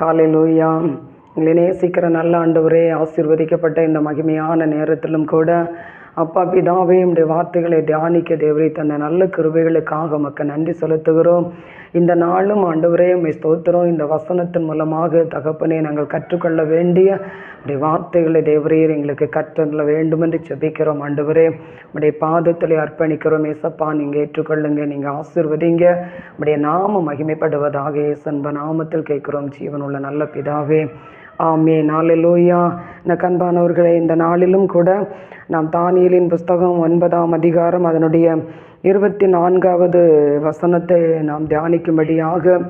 ஹalleluya. எங்களை நேசிக்கிற நல்ல ஆண்டவரே ஆசிர்வதிக்கப்பட்ட இந்த மகிமையான நேரத்திலும் கூட அப்பா பிதாவே உடைய வார்த்தைகளை தியானிக்க தேவரே தந்த நல்ல கிருபைகளுக்காக மக்கள் நன்றி செலுத்துகிறோம். இந்த நாளும் ஆண்டவரே உண்மை ஸ்தோத்திரம். இந்த வசனத்தின் மூலமாக தகப்பனே நாங்கள் கற்றுக்கொள்ள வேண்டிய உடைய வார்த்தைகளை தேவரையர் எங்களுக்கு கற்றுக்கொள்ள வேண்டும் என்று ஜெபிக்கிறோம். ஆண்டவரே உடைய பாதத்தில் அர்ப்பணிக்கிறோம். ஏசப்பா நீங்கள் ஏற்றுக்கொள்ளுங்க நீங்கள் ஆசீர்வதிங்க. உடைய நாமம் மகிமைப்படுவதாக ஏசன்ப நாமத்தில் கேட்கிறோம். ஜீவனுள்ள நல்ல பிதாவே ஆமே நாளிலூயா இந்த கண்பானவர்களே இந்த நாளிலும் கூட நாம் தானியலின் புஸ்தகம் ஒன்பதாம் அதிகாரம் அதனுடைய இருபத்தி நான்காவது வசனத்தை நாம் தியானிக்கும்படியாக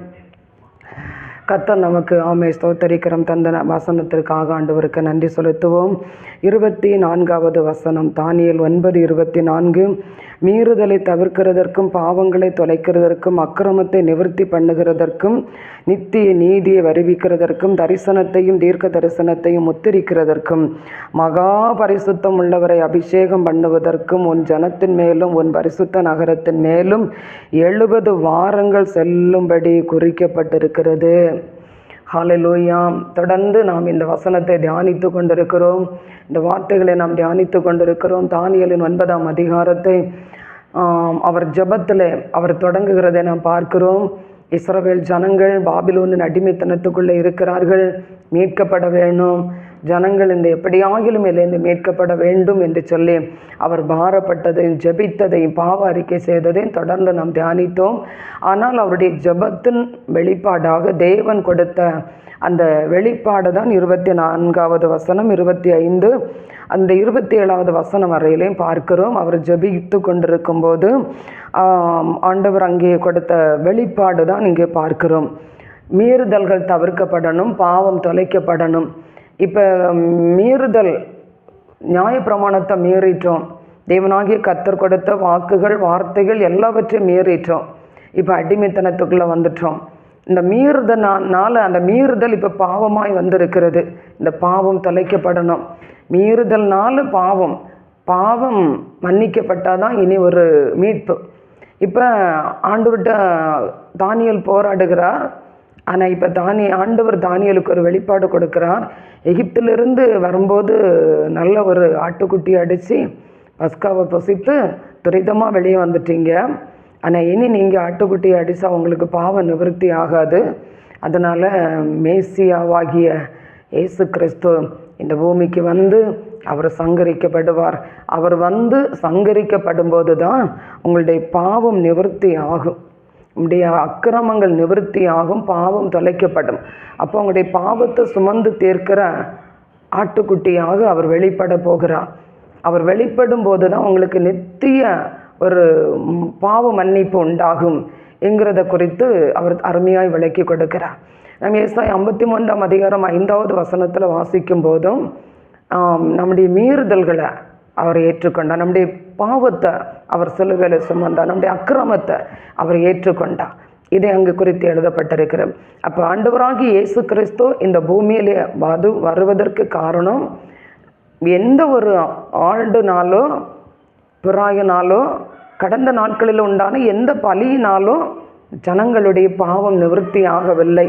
கத்தர் நமக்கு ஆமை ஸ்தோத்தரிக்கிறோம் தந்த வசனத்திற்காக ஆண்டவருக்கு நன்றி செலுத்துவோம். இருபத்தி நான்காவது வசனம் தானியல் ஒன்பது இருபத்தி நான்கு மீறுதலை தவிர்க்கிறதற்கும் பாவங்களை தொலைக்கிறதற்கும் அக்கிரமத்தை நிவர்த்தி பண்ணுகிறதற்கும் நித்திய நீதியை வருவிக்கிறதற்கும் தரிசனத்தையும் தீர்க்க தரிசனத்தையும் முத்திரிக்கிறதற்கும் மகா பரிசுத்தம் உள்ளவரை அபிஷேகம் பண்ணுவதற்கும் உன் ஜனத்தின் மேலும் உன் பரிசுத்த நகரத்தின் மேலும் எழுபது வாரங்கள் செல்லும்படி குறிக்கப்பட்டிருக்கிறது. ஹalleluya. தொடர்ந்து நாம் இந்த வசனத்தை தியானித்து கொண்டிருக்கிறோம். இந்த வார்த்தைகளை நாம் தியானித்து கொண்டிருக்கிறோம். தானியலின் ஒன்பதாம் அதிகாரத்தை அவர் ஜெபத்தில் அவர் தொடங்குகிறதை நாம் பார்க்கிறோம். இஸ்ரவேல் ஜனங்கள் பாபிலோனின் அடிமைத்தனத்துக்குள்ளே இருக்கிறார்கள். மீட்கப்பட வேணும் ஜனங்கள் இந்த எப்படியாகிலும் இதிலிருந்து மீட்கப்பட வேண்டும் என்று சொல்லி அவர் பாரப்பட்டதையும் ஜெபித்ததையும் பாவ அறிக்கை செய்ததையும் தொடர்ந்து நாம் தியானித்தோம். ஆனால் அவருடைய ஜெபத்தின் வெளிப்பாடாக தேவன் கொடுத்த அந்த வெளிப்பாடு தான் இருபத்தி நான்காவது வசனம் இருபத்தி ஐந்து. அந்த இருபத்தி ஏழாவது வசனம் வரையிலையும் பார்க்கிறோம். அவர் ஜெபித்து கொண்டிருக்கும் போது ஆண்டவர் அங்கே கொடுத்த வெளிப்பாடு தான் இங்கே பார்க்கிறோம். மீறுதல்கள் தவிர்க்கப்படணும் பாவம் தொலைக்கப்படணும். இப்போ மீறுதல் நியாயப்பிரமாணத்தை மீறிட்டோம். தேவனாகிய கத்தர் கொடுத்த வாக்குகள் வார்த்தைகள் எல்லாவற்றையும் மீறிட்டோம். இப்போ அடிமைத்தனத்துக்குள்ளே வந்துட்டோம். இந்த மீறுதனால அந்த மீறுதல் இப்போ பாவமாய் வந்திருக்கிறது. இந்த பாவம் தொலைக்கப்படணும். மீறுதல்னால பாவம் பாவம் மன்னிக்கப்பட்டால் தான் இனி ஒரு மீட்பு. இப்போ ஆண்டவர்கிட்ட தானியல் போராடுகிறார். ஆனால் இப்போ தானி ஆண்டவர் தானியலுக்கு ஒரு வெளிப்பாடு கொடுக்குறார். எகிப்திலிருந்து வரும்போது நல்ல ஒரு ஆட்டுக்குட்டி அடித்து பஸ்காவை பொசித்து துரிதமாக வெளியே வந்துட்டீங்க. ஆனால் இனி நீங்கள் ஆட்டுக்குட்டி அடித்தா உங்களுக்கு பாவ நிவர்த்தி ஆகாது. அதனால் மேசியாவாகிய இயேசு கிறிஸ்து இந்த பூமிக்கு வந்து அவர் சங்கரிக்கப்படுவார். அவர் வந்து சங்கரிக்கப்படும் போது தான் உங்களுடைய பாவம் நிவர்த்தி ஆகும். உங்களுடைய அக்கிரமங்கள் நிவர்த்தியாகும் பாவம் தொலைக்கப்படும். அப்போ அவங்களுடைய பாவத்தை சுமந்து தீர்க்கிற ஆட்டுக்குட்டியாக அவர் வெளிப்பட போகிறார். அவர் வெளிப்படும் போது தான் உங்களுக்கு நித்திய ஒரு பாவ மன்னிப்பு உண்டாகும் என்கிறத குறித்து அவர் அருமையாய் விளக்கி கொடுக்கிறார். நம்ம ஏசாய் ஐம்பத்தி மூன்றாம் அதிகாரம் ஐந்தாவது வசனத்தில் வாசிக்கும் போதும் நம்முடைய மீறுதல்களை அவர் ஏற்றுக்கொண்டார். நம்முடைய பாவத்தை அவர் சிலுவையில் சுமந்தார். நம்முடைய அக்கிரமத்தை அவர் ஏற்றுக்கொண்டார். இதை அங்கு குறித்து எழுதப்பட்டிருக்கிறது. அப்போ ஆண்டவராகி இயேசு கிறிஸ்து இந்த பூமியிலே வது வருவதற்கு காரணம் எந்த ஒரு ஆண்டுனாலோ பிறாயினாலோ கடந்த நாட்களில் உண்டான எந்த பலியினாலும் ஜனங்களுடைய பாவம் நிவர்த்தி ஆகவில்லை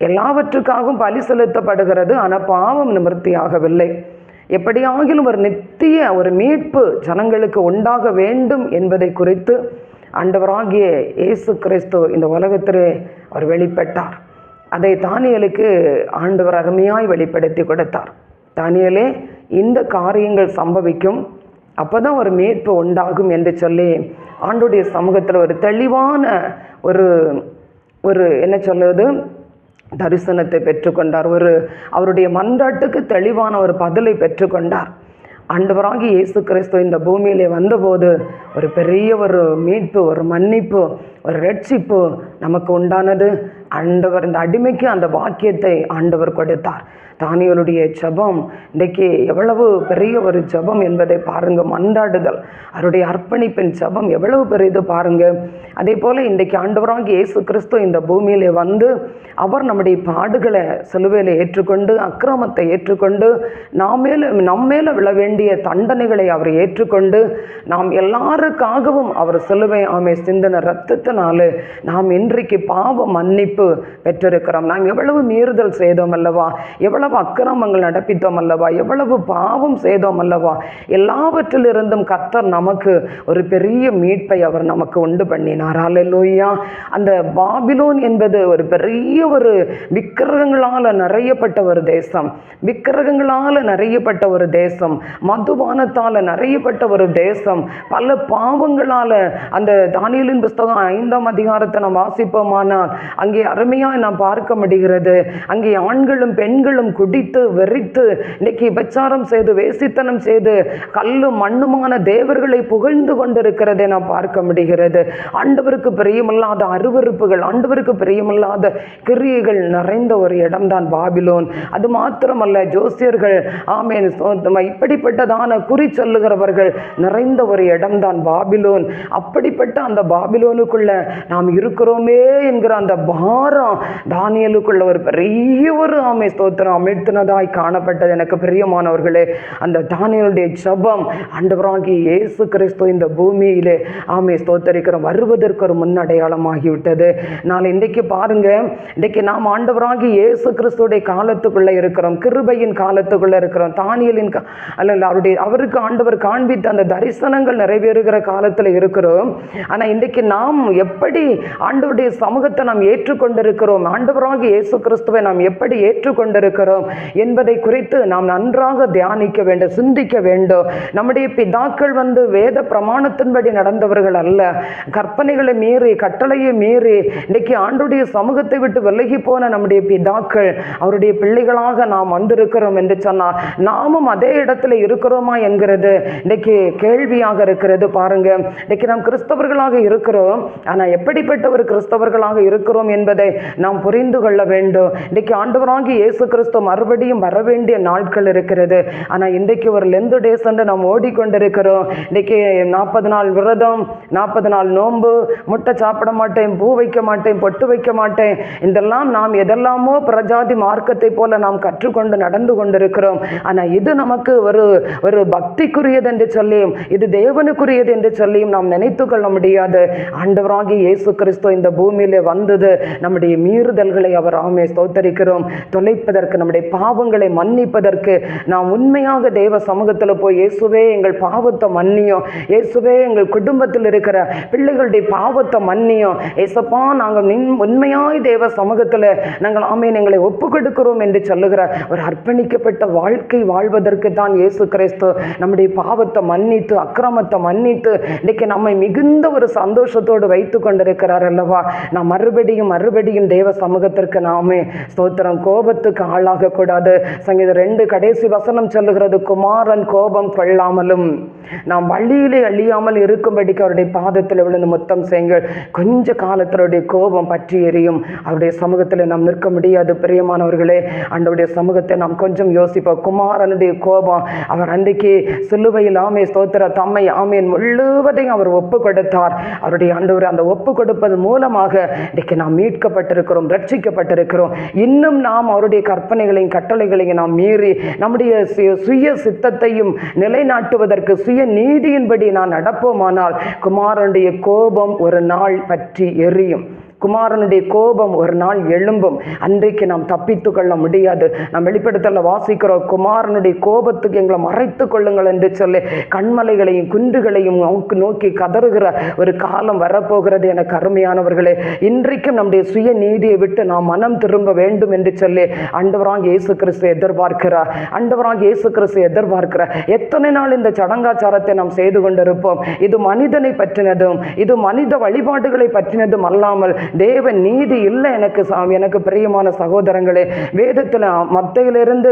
எல்லாவற்றுக்காகவும் பலி செலுத்தப்படுகிறது ஆனால் பாவம் நிவர்த்தி ஆகவில்லை எப்படியாகிலும் ஒரு நித்திய ஒரு மீட்பு ஜனங்களுக்கு உண்டாக வேண்டும் என்பதை குறித்து ஆண்டவராகிய இயேசு கிறிஸ்து இந்த உலகத்திலே அவர் வெளிப்பட்டார். அதை தானியலுக்கு ஆண்டவர் அருமையாய் வெளிப்படுத்தி கொடுத்தார். தானியலே இந்த காரியங்கள் சம்பவிக்கும் அப்பதான் ஒரு மீட்பு உண்டாகும் என்று சொல்லி ஆண்டுடைய சமூகத்தில் ஒரு தெளிவான ஒரு ஒரு என்ன சொல்லுவது? தரிசனத்தை பெற்றுக்கொண்டார். ஒரு அவருடைய மன்றாட்டுக்கு தெளிவான ஒரு பதிலை பெற்றுக்கொண்டார். ஆண்டவராகி இயேசு கிறிஸ்து இந்த பூமியிலே வந்தபோது ஒரு பெரிய ஒரு மீட்பு ஒரு மன்னிப்பு ஒரு ரட்சிப்பு நமக்கு உண்டானது. ஆண்டவர் இந்த அடிமைக்கு அந்த வாக்கியத்தை ஆண்டவர் கொடுத்தார். தானியலுடைய ஜெபம் இன்றைக்கு எவ்வளவு பெரிய ஒரு ஜெபம் என்பதை பாருங்க மன்றாடுதல். அவருடைய அர்ப்பணிப்பின் ஜெபம் எவ்வளவு பெரியது பாருங்க. அதே போல இன்றைக்கு ஆண்டவராக இயேசு கிறிஸ்து இந்த பூமியிலே வந்து அவர் நம்முடைய பாடுகளை சிலுவையில் ஏற்றுக்கொண்டு அக்கிரமத்தை ஏற்றுக்கொண்டு நாம் மேலே நம் மேலே விழ வேண்டிய தண்டனைகளை அவர் ஏற்றுக்கொண்டு நாம் எல்லாருக்காகவும் அவர் சிலுவை ஆமை சிந்தன ரத்தத்தினாலே நாம் இன்றைக்கு பாவ மன்னிப்பு மன்னிப்பு பெற்றிருக்கிறோம். நாம் எவ்வளவு மீறுதல் செய்தோம் அல்லவா? எவ்வளவு அக்கிரமங்கள் நடப்பித்தோம் அல்லவா? எவ்வளவு பாவம் செய்தோம் அல்லவா? எல்லாவற்றிலிருந்தும் கத்தர் நமக்கு ஒரு பெரிய மீட்பை அவர் நமக்கு உண்டு பண்ணினார். அல்லேலூயா அந்த பாபிலோன் என்பது ஒரு பெரிய ஒரு விக்கிரகங்களால் நிறையப்பட்ட ஒரு தேசம். விக்கிரகங்களால் நிறையப்பட்ட ஒரு தேசம். மதுபானத்தால் நிறையப்பட்ட ஒரு தேசம். பல பாவங்களால் அந்த தானியலின் புஸ்தகம் ஐந்தாம் அதிகாரத்தை நாம் வாசிப்போமானால் அங்கே அருமையாக நாம் பார்க்க முடிகிறது. அங்கே ஆண்களும் பெண்களும் குடித்து வெறித்து இன்னைக்கு விபச்சாரம் செய்து வேசித்தனம் செய்து கல்லும் மண்ணுமான தேவர்களை புகழ்ந்து கொண்டிருக்கிறதை நாம் பார்க்க முடிகிறது. ஆண்டவருக்கு பிரியமில்லாத அருவருப்புகள் ஆண்டவருக்கு பிரியமில்லாத கிரியைகள் நிறைந்த ஒரு இடம்தான் பாபிலோன். அது மாத்திரமல்ல ஜோசியர்கள் ஆமேன் இப்படிப்பட்டதான குறி சொல்லுகிறவர்கள் நிறைந்த ஒரு இடம்தான் பாபிலோன். அப்படிப்பட்ட அந்த பாபிலோனுக்குள்ள நாம் இருக்கிறோமே என்கிற அந்த பா பாரம் தானியலுக்குள்ள ஒரு பெரிய ஒரு ஆமை ஸ்தோத்திரம். அமிழ்த்தினதாய் காணப்பட்டது எனக்கு பிரியமானவர்களே. அந்த தானியலுடைய ஜபம் அண்டவராகி இயேசு கிறிஸ்து இந்த பூமியிலே ஆமை ஸ்தோத்தரிக்கிறோம் வருவதற்கு ஒரு முன்னடையாளமாகிவிட்டது. நான் இன்றைக்கு பாருங்க இன்றைக்கு நாம் ஆண்டவராகி இயேசு கிறிஸ்துடைய காலத்துக்குள்ளே இருக்கிறோம். கிருபையின் காலத்துக்குள்ளே இருக்கிறோம். தானியலின் கா- அல்ல அவருடைய அவருக்கு ஆண்டவர் காண்பித்த அந்த தரிசனங்கள் நிறைவேறுகிற காலத்தில் இருக்கிறோம். ஆனால் இன்றைக்கு நாம் எப்படி ஆண்டவருடைய சமூகத்தை நாம் கொண்டிருக்கிறோம் ஆண்டவராக இயேசு கிறிஸ்துவை நாம் எப்படி ஏற்றுக்கொண்டிருக்கிறோம் என்பதை குறித்து நாம் நன்றாக தியானிக்க வேண்டும் சிந்திக்க வேண்டும். நம்முடைய பிதாக்கள் வந்து வேத பிரமாணத்தின்படி நடந்தவர்கள் அல்ல. கற்பனைகளை மீறி கட்டளையை மீறி இன்னைக்கு ஆண்டுடைய சமூகத்தை விட்டு விலகி போன நம்முடைய பிதாக்கள் அவருடைய பிள்ளைகளாக நாம் வந்திருக்கிறோம் என்று சொன்னால் நாமும் அதே இடத்துல இருக்கிறோமா என்கிறது இன்னைக்கு கேள்வியாக இருக்கிறது பாருங்க. இன்னைக்கு நாம் கிறிஸ்தவர்களாக இருக்கிறோம். ஆனால் எப்படிப்பட்ட ஒரு கிறிஸ்தவர்களாக இருக்கிறோம் என்பது நாம் புரிந்து கொள்ள வேண்டும். இன்றைக்கு ஆண்டவராகி இயேசு கிறிஸ்து மறுபடியும் வர வேண்டிய நாட்கள் இருக்கிறது. ஆனால் இன்றைக்கு ஒரு லெந்து டேஸ் நாம் ஓடிக்கொண்டிருக்கிறோம். இன்றைக்கி நாற்பது நாள் விரதம் நாற்பது நாள் நோன்பு முட்டை சாப்பிட மாட்டேன் பூ வைக்க மாட்டேன் பொட்டு வைக்க மாட்டேன். இதெல்லாம் நாம் எதெல்லாமோ பிரஜாதி மார்க்கத்தை போல நாம் கற்றுக்கொண்டு நடந்து கொண்டிருக்கிறோம். ஆனால் இது நமக்கு ஒரு ஒரு பக்திக்குரியது என்று சொல்லியும் இது தேவனுக்குரியது என்று சொல்லியும் நாம் நினைத்து கொள்ள முடியாது. ஆண்டவராகி இயேசு கிறிஸ்து இந்த பூமியிலே வந்தது. நம்முடைய மீறுதல்களை அவர் ஆமே ஸ்தோத்தரிக்கிறோம். தொலைப்பதற்கு நம்முடைய பாவங்களை மன்னிப்பதற்கு நாம் உண்மையாக தேவ சமூகத்தில் போய் இயேசுவே எங்கள் பாவத்தை மன்னியும் இயேசுவே எங்கள் குடும்பத்தில் இருக்கிற பிள்ளைகளுடைய பாவத்தை மன்னியும் ஏசப்பா நாங்கள் நின் உண்மையாய் தேவ சமூகத்தில் நாங்கள் ஆமேன் எங்களை ஒப்பு கொடுக்கிறோம் என்று சொல்லுகிற ஒரு அர்ப்பணிக்கப்பட்ட வாழ்க்கை வாழ்வதற்கு தான் இயேசு கிறிஸ்து நம்முடைய பாவத்தை மன்னித்து அக்கிரமத்தை மன்னித்து இன்னைக்கு நம்மை மிகுந்த ஒரு சந்தோஷத்தோடு வைத்து கொண்டிருக்கிறார் அல்லவா? நான் மறுபடியும் மறுபடியும் தேவ சமூகத்திற்கு நாமே ஸ்தோத்திரம். கோபத்துக்கு ஆளாக கூடாது சங்கீதம் ரெண்டு கடைசி வசனம் சொல்லுகிறது குமாரன் கோபம் கொள்ளாமலும் நாம் வழியிலே அழியாமல் இருக்கும்படிக்கு அவருடைய பாதத்தில் விழுந்து முத்தம் செய்யுங்கள். கொஞ்ச காலத்தினுடைய கோபம் பற்றி எரியும். அவருடைய சமூகத்தில் நாம் நிற்க முடியாது. பிரியமானவர்களே அண்டவுடைய சமூகத்தை நாம் கொஞ்சம் யோசிப்போம். குமாரனுடைய கோபம் அவர் அன்றைக்கு சிலுவையில் ஆமே ஸ்தோத்திர தம்மை ஆமேன் முழுவதையும் அவர் ஒப்பு கொடுத்தார் அவருடைய ஆண்டவர் அந்த ஒப்பு கொடுப்பது மூலமாக இன்றைக்கு நாம் மீட்கப்பட்டிருக்கிறோம் ரட்சிக்கப்பட்டிருக்கிறோம். இன்னும் நாம் அவருடைய கற்பனைகளையும் கட்டளைகளையும் நாம் மீறி நம்முடைய சுய சித்தத்தையும் நிலைநாட்டுவதற்கு சுய நீதியின்படி நான் நடப்போமானால் குமாரனுடைய கோபம் ஒரு நாள் பற்றி எரியும். குமாரனுடைய கோபம் ஒரு நாள் எழும்பும். அன்றைக்கு நாம் தப்பித்து கொள்ள முடியாது. நாம் வெளிப்படுத்தல வாசிக்கிறோம். குமாரனுடைய கோபத்துக்கு எங்களை மறைத்து கொள்ளுங்கள் என்று சொல்லி கண்மலைகளையும் குன்றுகளையும் நோக்கி நோக்கி கதறுகிற ஒரு காலம் வரப்போகிறது என கருமையானவர்களே. இன்றைக்கும் நம்முடைய சுய நீதியை விட்டு நாம் மனம் திரும்ப வேண்டும் என்று சொல்லி அண்டவராங்க இயேசு கிறிஸ்து எதிர்பார்க்கிறார். அண்டவராங்க இயேசு கிறிஸ்து எதிர்பார்க்கிறார். எத்தனை நாள் இந்த சடங்காச்சாரத்தை நாம் செய்து கொண்டிருப்போம்? இது மனிதனை பற்றினதும் இது மனித வழிபாடுகளை பற்றினதும் அல்லாமல் தேவ நீதி இல்லை எனக்கு சாமி எனக்கு பிரியமான சகோதரங்களே. வேதத்தில் மத்தையிலிருந்து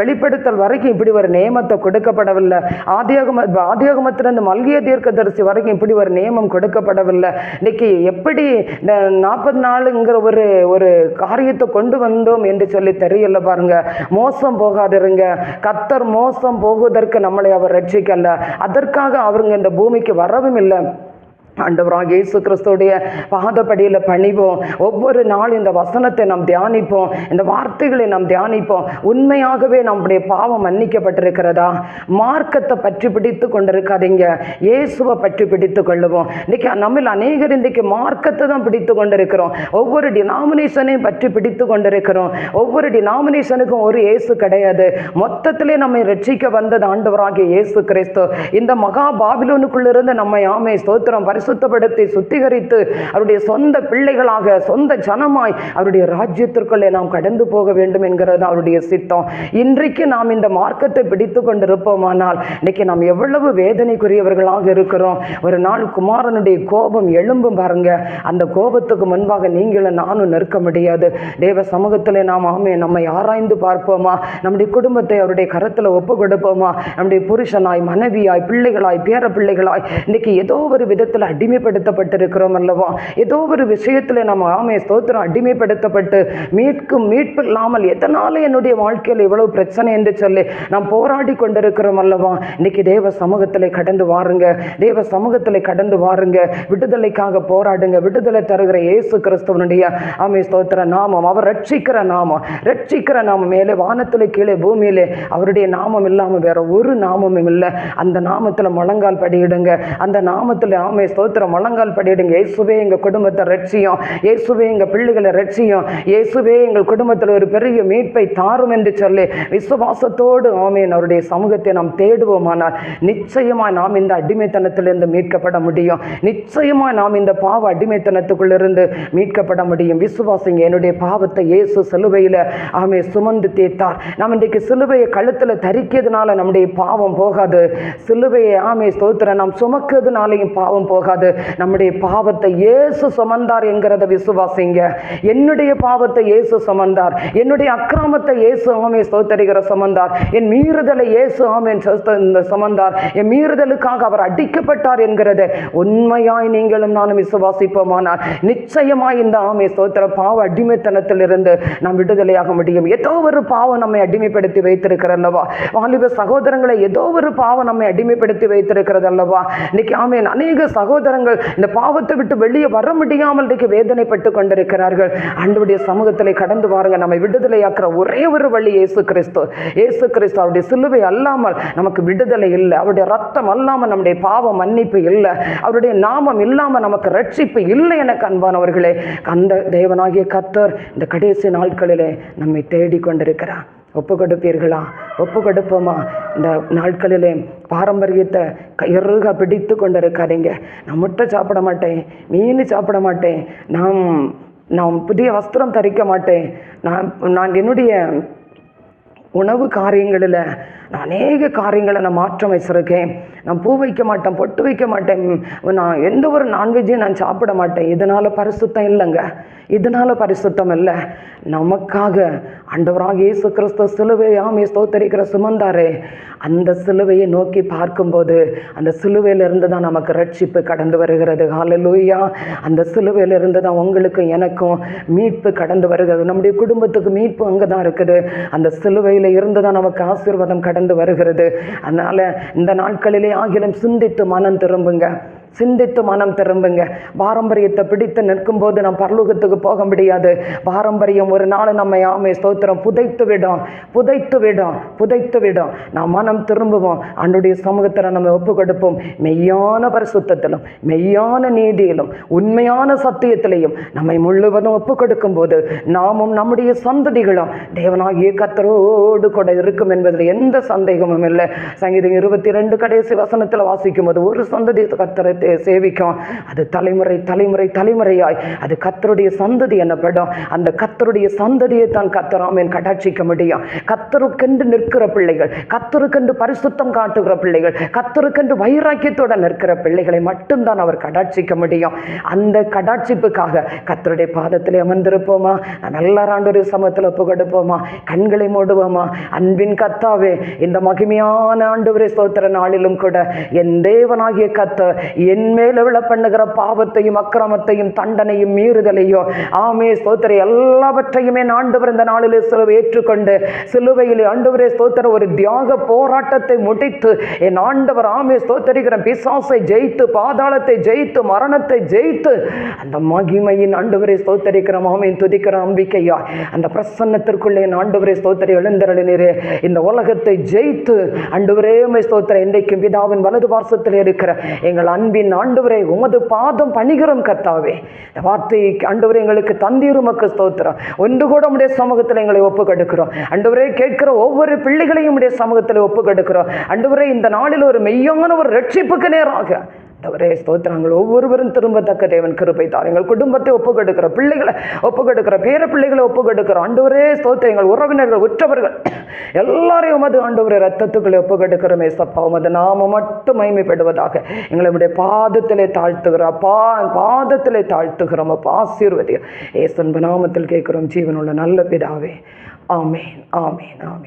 வெளிப்படுத்தல் வரைக்கும் இப்படி ஒரு நியமத்தை கொடுக்கப்படவில்லை. ஆதியாகம ஆதியாகமத்திலிருந்து மல்கிய தீர்க்கதரிசி வரைக்கும் இப்படி ஒரு நியமம் கொடுக்கப்படவில்லை. இன்னைக்கு எப்படி இந்த நாற்பது நாளுங்கிற ஒரு ஒரு காரியத்தை கொண்டு வந்தோம் என்று சொல்லி தெரியல பாருங்க. மோசம் போகாதிருங்க. கத்தர் மோசம் போகுவதற்கு நம்மளை அவர் ரட்சிக்கல. அதற்காக அவருங்க இந்த பூமிக்கு வரவும் இல்லை. ஆண்டவராக இயேசு கிறிஸ்துடைய பாதப்படியில் பணிவோம். ஒவ்வொரு நாள் இந்த வசனத்தை நாம் தியானிப்போம். இந்த வார்த்தைகளை நாம் தியானிப்போம். உண்மையாகவே நம்முடைய பாவம் மன்னிக்கப்பட்டிருக்கிறதா? மார்க்கத்தை பற்றி பிடித்து கொண்டிருக்காதீங்க. இயேசுவை பற்றி பிடித்து கொள்ளுவோம். இன்னைக்கு நம்மில் அநேகர் இன்றைக்கு மார்க்கத்தை தான் பிடித்து கொண்டிருக்கிறோம். ஒவ்வொரு டினாமினேஷனையும் பற்றி பிடித்து கொண்டிருக்கிறோம். ஒவ்வொரு டினாமினேஷனுக்கும் ஒரு இயேசு கிடையாது. மொத்தத்திலே நம்மை ரட்சிக்க வந்தது ஆண்டவராகிய இயேசு கிறிஸ்து. இந்த மகா பாபிலோனுக்குள்ளிருந்து நம்மை ஆமை ஸ்தோத்திரம் பரிசுத்தப்படுத்தி சுத்திகரித்து அவருடைய சொந்த பிள்ளைகளாக சொந்த ஜனமாய் அவருடைய ராஜ்யத்திற்குள்ளே நாம் கடந்து போக வேண்டும் என்கிறது அவருடைய சித்தம். இன்றைக்கு நாம் இந்த மார்க்கத்தை பிடித்து கொண்டிருப்போமானால் இன்னைக்கு நாம் எவ்வளவு வேதனைக்குரியவர்களாக இருக்கிறோம். ஒரு நாள் குமாரனுடைய கோபம் எழும்பும் பாருங்க. அந்த கோபத்துக்கு முன்பாக நீங்களும் நானும் நிற்க முடியாது. தேவ சமூகத்தில் நாம் ஆமே நம்மை ஆராய்ந்து பார்ப்போமா? நம்முடைய குடும்பத்தை அவருடைய கரத்தில் ஒப்பு கொடுப்போமா நம்முடைய புருஷனாய் மனைவியாய் பிள்ளைகளாய் பேர பிள்ளைகளாய் இன்னைக்கு ஏதோ ஒரு விதத்தில் அடிமைப்படுத்தப்பட்டிருக்கிறோம் அல்லவா? ஏதோ ஒரு விஷயத்தில் நம்ம ஆமே ஸ்தோத்திரம் அடிமைப்படுத்தப்பட்டு மீட்கும் மீட்பு இல்லாமல் எதனால என்னுடைய வாழ்க்கையில் இவ்வளவு பிரச்சனை என்று சொல்லி நாம் போராடி கொண்டிருக்கிறோம் அல்லவா? இன்னைக்கு தேவ சமூகத்தில் கடந்து வாருங்க. தேவ சமூகத்தில் கடந்து வாருங்க. விடுதலைக்காக போராடுங்க. விடுதலை தருகிற இயேசு கிறிஸ்துவனுடைய ஆமே ஸ்தோத்திர நாமம். அவர் ரட்சிக்கிற நாமம். ரட்சிக்கிற நாமம். மேலே வானத்தில் கீழே பூமியிலே அவருடைய நாமம் இல்லாமல் வேற ஒரு நாமமும் இல்லை. அந்த நாமத்தில் முழங்கால் படியிடுங்க. அந்த நாமத்தில் ஆமே ஸ்தோத்திரம் முழங்கால் படிடுங்க இயேசுவே எங்கள் குடும்பத்தை ரட்சியும். இயேசுவே எங்கள் பிள்ளைகளை ரட்சியும். இயேசுவே எங்கள் குடும்பத்தில் ஒரு பெரிய மீட்பை தாரும் என்று சொல்லி விசுவாசத்தோடு ஆமேன். அவருடைய சமூகத்தை நாம் தேடுவோமானால் நிச்சயமாக நாம் இந்த அடிமைத்தனத்திலிருந்து மீட்கப்பட முடியும். நிச்சயமாக நாம் இந்த பாவ அடிமைத்தனத்துக்குள்ளிருந்து மீட்கப்பட முடியும். விசுவாசிங்க என்னுடைய பாவத்தை இயேசு சிலுவையில் ஆமே சுமந்து தீர்த்தார். நாம் இன்றைக்கு சிலுவையை கழுத்தில் தரிக்கிறதுனால நம்முடைய பாவம் போகாது. சிலுவையை ஆமே ஸ்தோத்திரம். நாம் சுமக்கிறதுனாலையும் பாவம் போகாது. நம்முடைய பாவத்தை இயேசு சுமந்தார் என்கிறத விசுவாசிங்க. என்னுடைய பாவத்தை இயேசு சுமந்தார். என்னுடைய அக்கிராமத்தை இயேசு ஆமே சோத்தரிகிற சுமந்தார். என் மீறுதலை இயேசு ஆமேன் சுமந்தார். என் மீறுதலுக்காக அவர் அடிக்கப்பட்டார் என்கிறத. உண்மையாய் நீங்களும் நானும் விசுவாசிப்போமானால் நிச்சயமாய் இந்த ஆமே சோத்திர பாவ அடிமைத்தனத்திலிருந்து நாம் விடுதலையாக முடியும். ஏதோ ஒரு பாவம் நம்மை அடிமைப்படுத்தி வைத்திருக்கிற அல்லவா வாலிப சகோதரங்களை ஏதோ ஒரு பாவம் நம்மை அடிமைப்படுத்தி வைத்திருக்கிறது அல்லவா இன்னைக்கு ஆமேன் அநேக சகோதர சகோதரங்கள் இந்த பாவத்தை விட்டு வெளியே வர முடியாமல் இன்றைக்கு வேதனைப்பட்டு கொண்டிருக்கிறார்கள். அன்புடைய சமூகத்திலே கடந்து பாருங்க நம்மை விடுதலையாக்குற ஒரே ஒரு வழி இயேசு கிறிஸ்து. இயேசு கிறிஸ்து அவருடைய சிலுவை அல்லாமல் நமக்கு விடுதலை இல்லை. அவருடைய ரத்தம் அல்லாமல் நம்முடைய பாவ மன்னிப்பு இல்லை. அவருடைய நாமம் இல்லாமல் நமக்கு ரட்சிப்பு இல்லை எனக்கு அன்பானவர்களே அந்த தேவனாகிய கத்தர் இந்த கடைசி நாட்களிலே நம்மை தேடிக் கொண்டிருக்கிறார். ஒப்பு கொடுப்பீர்களா ஒப்பு கொடுப்போமா இந்த நாட்களிலே பாரம்பரியத்தை இறுக பிடித்து கொண்டிருக்காதீங்க. நான் முட்டை சாப்பிட மாட்டேன் மீன் சாப்பிட மாட்டேன். நாம் நான் புதிய வஸ்திரம் தரிக்க மாட்டேன். நான் நான் என்னுடைய உணவு காரியங்களில் நான் அநேக காரியங்களை நான் மாற்றம் வச்சுருக்கேன். நான் பூ வைக்க மாட்டேன் பொட்டு வைக்க மாட்டேன். நான் எந்த ஒரு நான்வெஜ்ஜையும் நான் சாப்பிட மாட்டேன். இதனால் பரிசுத்தம் இல்லைங்க. இதனால் பரிசுத்தம் இல்லை. நமக்காக ஆண்டவராக இயேசு கிறிஸ்து சிலுவையாமே ஸ்தோத்தரிக்கிற சுமந்தாரே அந்த சிலுவையை நோக்கி பார்க்கும்போது அந்த சிலுவையிலிருந்து தான் நமக்கு ரட்சிப்பு கடந்து வருகிறது. ஹalleluya அந்த சிலுவையிலிருந்து தான் உங்களுக்கும் எனக்கும் மீட்பு கடந்து வருகிறது. நம்முடைய குடும்பத்துக்கு மீட்பு அங்கே தான் இருக்குது. அந்த சிலுவை சிலுவையில் இருந்து தான் நமக்கு ஆசீர்வாதம் கடந்து வருகிறது. அதனால் இந்த நாட்களிலே ஆகிலும் சிந்தித்து மனம் திரும்புங்க. சிந்தித்து மனம் திரும்புங்க. பாரம்பரியத்தை பிடித்து நிற்கும்போது நாம் பரலோகத்துக்கு போக முடியாது. பாரம்பரியம் ஒரு நாள் நம்ம ஆமை ஸ்தோத்திரம். புதைத்து விடும். புதைத்து விடும். புதைத்து விடும். நாம் மனம் திரும்புவோம். அன்னுடைய சமூகத்தில் நம்ம ஒப்பு கொடுப்போம். மெய்யான பரிசுத்தத்திலும் மெய்யான நீதியிலும் உண்மையான சத்தியத்திலையும் நம்மை முழுவதும் ஒப்பு கொடுக்கும்போது நாமும் நம்முடைய சந்ததிகளும் தேவனாகிய கத்தரோடு கூட இருக்கும் என்பதில் எந்த சந்தேகமும் இல்லை. சங்கீதம் இருபத்தி ரெண்டு கடைசி வசனத்தில் வாசிக்கும் போது ஒரு சந்ததி கத்தரை தே- சேவிக்கும். அது தலைமுறை தலைமுறை தலைமுறையாய். அது கத்தருடைய சந்ததி என்னப்படும் அந்த கத்தருடைய சந்ததியை தான் கத்தராமேன் கடாட்சிக்க முடியும். கத்தருக்கென்று நிற்கிற பிள்ளைகள் கத்தருக்கென்று பரிசுத்தம் காட்டுகிற பிள்ளைகள் கத்தருக்கென்று வைராக்கியத்தோட நிற்கிற பிள்ளைகளை மட்டும்தான் அவர் கடாட்சிக்க முடியும். அந்த கடாட்சிப்புக்காக கத்தருடைய பாதத்தில் அமர்ந்திருப்போமா? நல்ல எல்லாரும் ஆண்டோடைய சமத்தில் ஒப்பு கொடுப்போமா கண்களை மூடுவோமா? அன்பின் கத்தாவே இந்த மகிமையான ஆண்டவரே சோத்திர நாளிலும் கூட என் தேவனாகிய கத்த என் மேல விழ பண்ணுகிற பாவத்தையும் அக்கிரமத்தையும் தண்டனையும் மீறுதலையோ ஆமே ஸ்தோத்திர எல்லாவற்றையுமே ஆண்டவர் இந்த நாளிலே சிலுவை ஏற்றுக்கொண்டு சிலுவையில் ஆண்டவரே ஸ்தோத்திர ஒரு தியாக போராட்டத்தை முடித்து என் ஆண்டவர் ஆமே ஸ்தோத்தரிக்கிற பிசாசை ஜெயித்து பாதாளத்தை ஜெயித்து மரணத்தை ஜெயித்து அந்த மகிமையின் ஆண்டவரை ஸ்தோத்தரிக்கிற மாமே துதிக்கிற நம்பிக்கையா? அந்த பிரசன்னத்திற்குள்ளே என் ஆண்டவரை ஸ்தோத்தரி எழுந்தருளினரே. இந்த உலகத்தை ஜெயித்து ஆண்டவரே ஸ்தோத்திர இன்றைக்கும் பிதாவின் வலது பார்சத்தில் இருக்கிற எங்கள் அன்பின் ஆண்டவரை உமது பாதம் பணிகிறோம் கர்த்தாவே. இந்த வார்த்தையை ஆண்டவரை எங்களுக்கு தந்தீருமக்கு ஸ்தோத்திரம். ஒன்று கூட உடைய சமூகத்தில் எங்களை ஒப்பு கெடுக்கிறோம் அண்டவரே கேட்கிற ஒவ்வொரு பிள்ளைகளையும் உடைய சமூகத்தில் ஒப்பு கெடுக்கிறோம் அண்டவரே இந்த நாளில் ஒரு மெய்யான ஒரு ரட்சிப்புக்கு நேராக ஆண்டவரே ஸ்தோத்திரங்கள். ஒவ்வொருவரும் திரும்பத்தக்க தேவன் கிருபை தார் எங்கள் குடும்பத்தை ஒப்புக்கெடுக்கிற பிள்ளைகளை ஒப்புக்கெடுக்கிற பேர பிள்ளைகளை ஒப்புக்கெடுக்கிற ஆண்டவரே ஸ்தோத்திரம் எங்கள் உறவினர்கள் உற்றவர்கள் எல்லாரையும் உமது ஆண்டவரே ரத்தத்துக்களை ஒப்புக்கெடுக்கிறோமே சப்பா உமது நாம மட்டும் மைமைப்படுவதாக எங்களுடைய பாதத்திலே தாழ்த்துகிறோம் பா பாதத்திலே தாழ்த்துகிறோம் அப்பா. ஆசீர்வதியம் ஏசன்பு நாமத்தில் கேட்குறோம். ஜீவனுள்ள நல்ல பிதாவே. ஆமேன் ஆமேன் ஆமேன்.